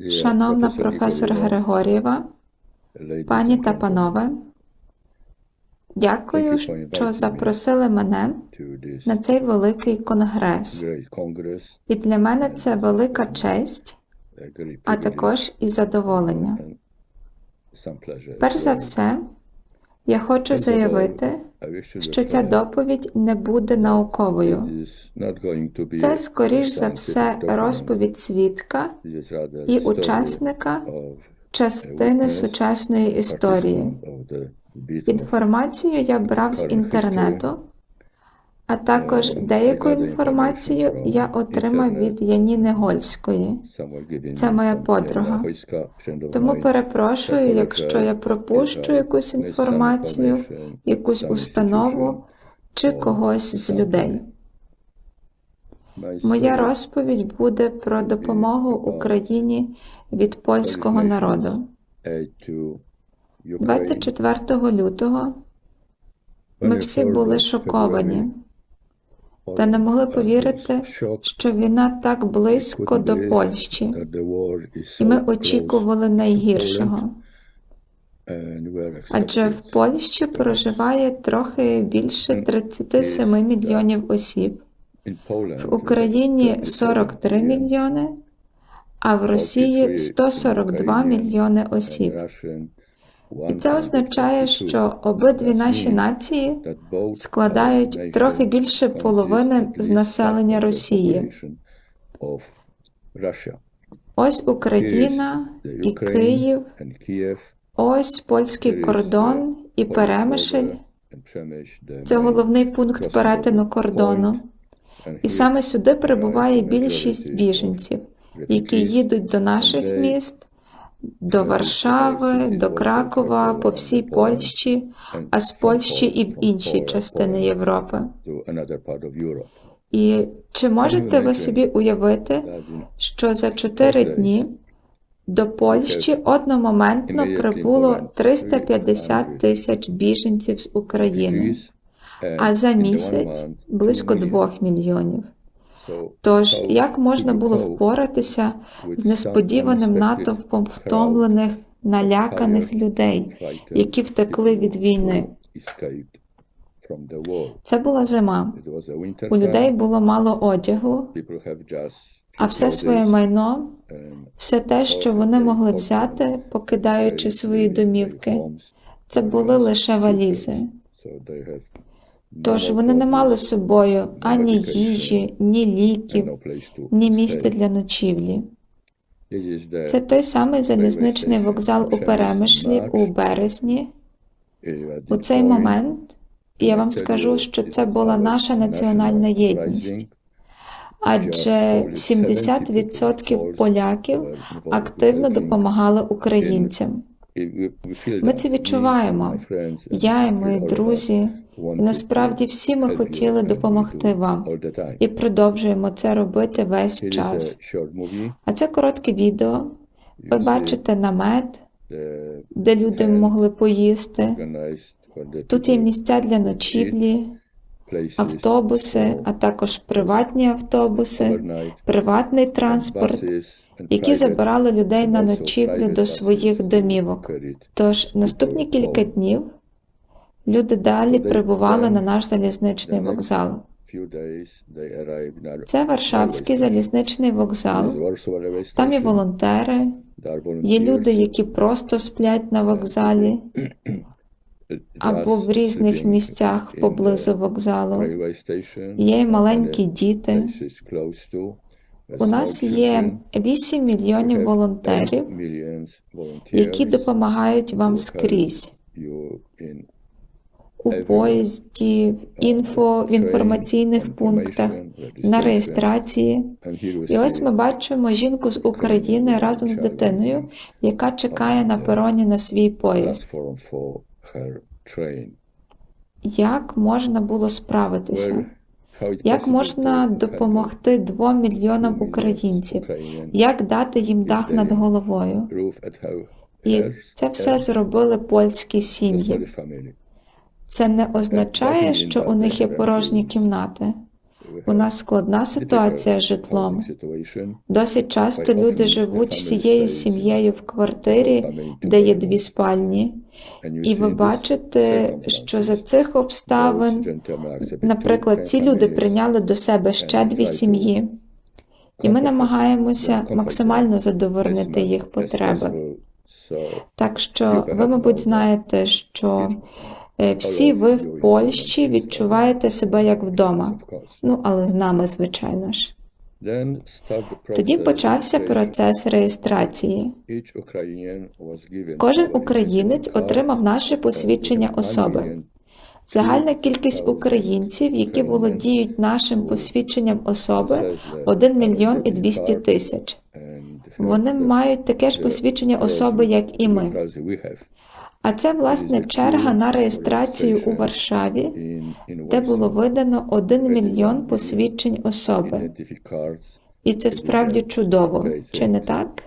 Шановна професор Григорієва, пані та панове, дякую, що запросили мене на цей великий конгрес. І для мене це велика честь, а також і задоволення. Перш за все, я хочу заявити, що ця доповідь не буде науковою. Це, скоріш за все, розповідь свідка і учасника частини сучасної історії. Інформацію я брав з інтернету, а також деяку інформацію я отримав від Яніни Гольської. Це моя подруга. Тому перепрошую, якщо я пропущу якусь інформацію, якусь установу чи когось з людей. Моя розповідь буде про допомогу Україні від польського народу. 24 лютого ми всі були шоковані та не могли повірити, що війна так близько до Польщі, і ми очікували найгіршого. Адже в Польщі проживає трохи більше 37 мільйонів осіб, в Україні 43 мільйони, а в Росії 142 мільйони осіб. І це означає, що обидві наші нації складають трохи більше половини з населення Росії. Ось Україна і Київ, ось польський кордон і Перемишль. Це головний пункт перетину кордону. І саме сюди прибуває більшість біженців, які їдуть до наших міст, до Варшави, до Кракова, по всій Польщі, а з Польщі і в інші частини Європи. І чи можете ви собі уявити, що за чотири дні до Польщі одномоментно прибуло 350 тисяч біженців з України, а за місяць близько 2 мільйонів. Тож, як можна було впоратися з несподіваним натовпом втомлених, наляканих людей, які втекли від війни? Це була зима. У людей було мало одягу, а все своє майно, все те, що вони могли взяти, покидаючи свої домівки, це були лише валізи. Тож вони не мали з собою ані їжі, ні ліків, ні місця для ночівлі. Це той самий залізничний вокзал у Перемишлі у березні. У цей момент я вам скажу, що це була наша національна єдність. Адже 70% поляків активно допомагали українцям. Ми це відчуваємо. Я і мої друзі, і насправді всі ми хотіли допомогти вам і продовжуємо це робити весь час. А це коротке відео. Ви бачите намет, де люди могли поїсти. Тут є місця для ночівлі, автобуси, а також приватні автобуси, приватний транспорт, які забирали людей на ночівлю до своїх домівок. Тож наступні кілька днів люди далі прибували на наш залізничний вокзал. Це Варшавський залізничний вокзал. Там є волонтери, є люди, які просто сплять на вокзалі або в різних місцях поблизу вокзалу. Є маленькі діти. У нас є 8 мільйонів волонтерів, які допомагають вам скрізь. У поїзді, в інфо, в інформаційних пунктах, на реєстрації. І ось ми бачимо жінку з України разом з дитиною, яка чекає на пероні на свій поїзд. Як можна було справитися? Як можна допомогти двом мільйонам українців? Як дати їм дах над головою? І це все зробили польські сім'ї. Це не означає, що у них є порожні кімнати. У нас складна ситуація з житлом. Досить часто люди живуть всією сім'єю в квартирі, де є дві спальні, і ви бачите, що за цих обставин, наприклад, ці люди прийняли до себе ще дві сім'ї, і ми намагаємося максимально задовольнити їх потреби. Так що ви, мабуть, знаєте, що всі ви в Польщі відчуваєте себе як вдома. Ну, але з нами, звичайно ж. Тоді почався процес реєстрації. Кожен українець отримав наше посвідчення особи. Загальна кількість українців, які володіють нашим посвідченням особи, 1 мільйон і 200 тисяч. Вони мають таке ж посвідчення особи, як і ми. А це, власне, черга на реєстрацію у Варшаві, де було видано 1 мільйон посвідчень особи. І це справді чудово, чи не так?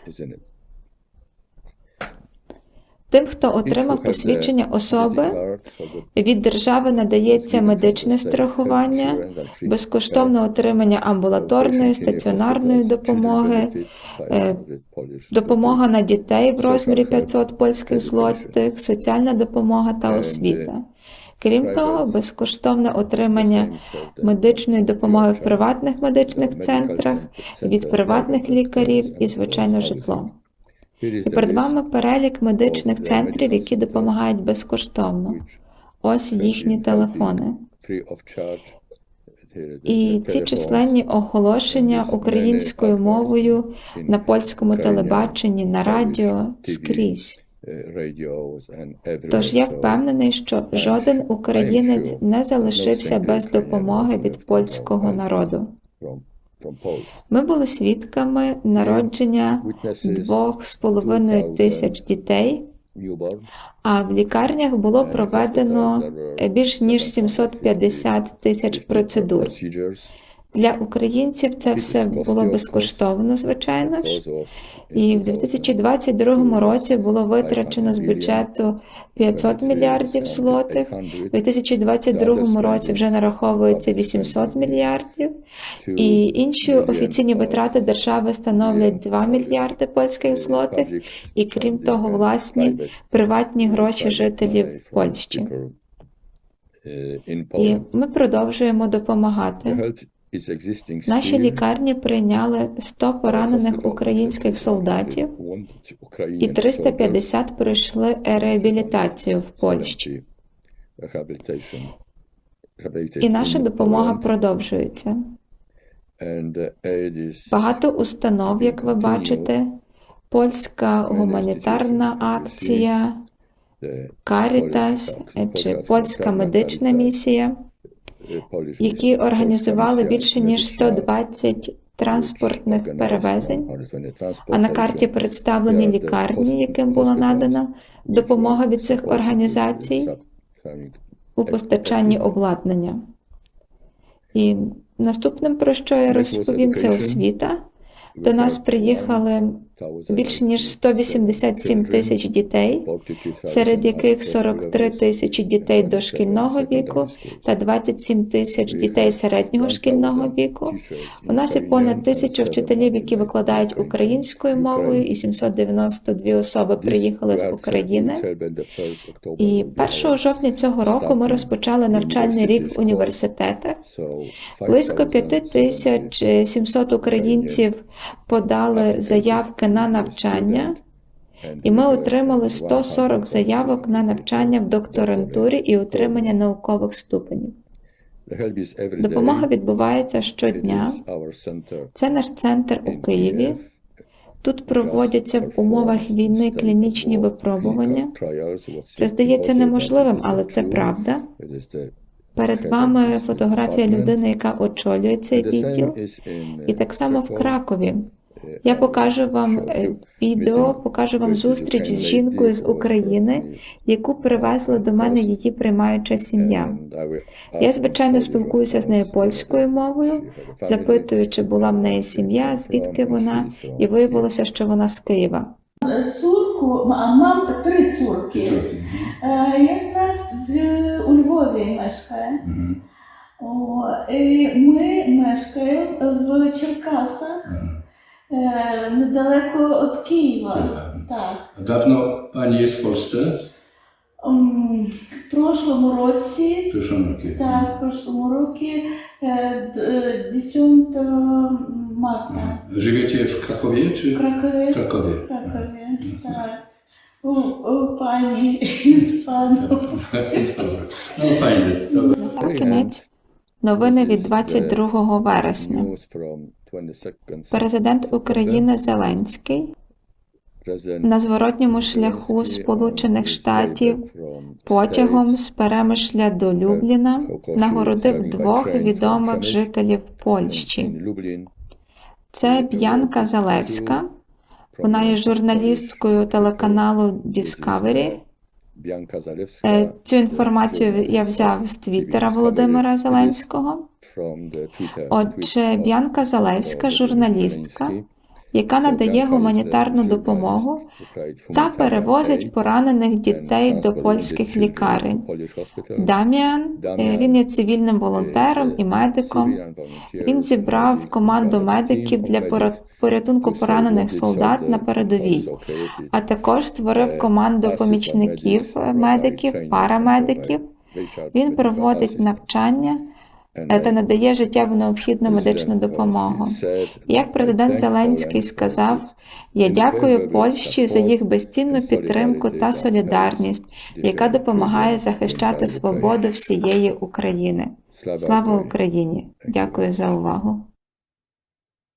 Тим, хто отримав посвідчення особи, від держави надається медичне страхування, безкоштовне отримання амбулаторної, стаціонарної допомоги, е, допомога на дітей в розмірі 500 польських злотих, соціальна допомога та освіта. Крім того, безкоштовне отримання медичної допомоги в приватних медичних центрах, від приватних лікарів і, звичайно, житло. І перед вами перелік медичних центрів, які допомагають безкоштовно. Ось їхні телефони. І ці численні оголошення українською мовою на польському телебаченні, на радіо скрізь. Тож я впевнений, що жоден українець не залишився без допомоги від польського народу. Ми були свідками народження двох з половиною тисяч дітей, а в лікарнях було проведено більш ніж 750 тисяч процедур. Для українців це все було безкоштовно, звичайно ж. І в 2022 році було витрачено з бюджету 500 мільярдів злотих. У 2022 році вже нараховується 800 мільярдів. І інші офіційні витрати держави становлять 2 мільярди польських злотих. І крім того, власні приватні гроші жителів Польщі. І ми продовжуємо допомагати. Наші лікарні прийняли 100 поранених українських солдатів, і 350 пройшли реабілітацію в Польщі. І наша допомога продовжується. Багато установ, як ви бачите, польська гуманітарна акція, Карітас чи польська медична місія, які організували більше ніж 120 транспортних перевезень. А на карті представлені лікарні, яким була надана допомога від цих організацій у постачанні обладнання. І наступним, про що я розповім, це освіта. До нас приїхали більше ніж 187 тисяч дітей, серед яких 43 тисячі дітей дошкільного віку та 27 тисяч дітей середнього шкільного віку. У нас є понад тисяча вчителів, які викладають українською мовою, і 792 особи приїхали з України. І 1 жовтня цього року ми розпочали навчальний рік в університетах. Близько 5700 українців подали заявки на навчання, і ми отримали 140 заявок на навчання в докторантурі і отримання наукових ступенів. Допомога відбувається щодня. Це наш центр у Києві. Тут проводяться в умовах війни клінічні випробування. Це здається неможливим, але це правда. Перед вами фотографія людини, яка очолює цей відділ, і так само в Кракові. Я покажу вам е, відео, покажу вам зустріч з жінкою з України, яку привезла до мене її приймаюча сім'я. Я, звичайно, спілкуюся з нею польською мовою, запитую, чи була в неї сім'я, звідки вона, і виявилося, що вона з Києва. Córku, ma- mam trzy córki. E, Jedna w, u Lwowie mieszka. О, і ми мешкаємо в Черкасах, Aha. Е, недалеко від Києва. Kiewa. Так. A Dawno Pani jest w Polsce? М, В прошлому році, Proszę o так, в прошлому році, е, д- 10 марта. Żywiecie w Krakowie В czy? Кракові. Krakowie. В Кракові, так. У, у пані з паном. Dobra. No fajnie jest. Dobra. На кінець новини від 22 вересня. Президент України Зеленський на зворотньому шляху Сполучених Штатів потягом з Перемишля до Любліна нагородив двох відомих жителів Польщі. Це Б'янка Залевська. Вона є журналісткою телеканалу Discovery. Е, Цю інформацію я взяв з Твіттера Володимира Зеленського. Отже, Б'янка Залевська, журналістка, яка надає гуманітарну допомогу та перевозить поранених дітей до польських лікарень. Е, він є цивільним волонтером і медиком. Він зібрав команду медиків для порятунку поранених солдат на передовій, а також створив команду помічників е, медиків, парамедиків. Він проводить навчання е, та надає життєво необхідну медичну допомогу. Як президент Зеленський сказав, я дякую Польщі за їх безцінну підтримку та солідарність, яка допомагає захищати свободу всієї України. Слава Україні! Дякую за увагу.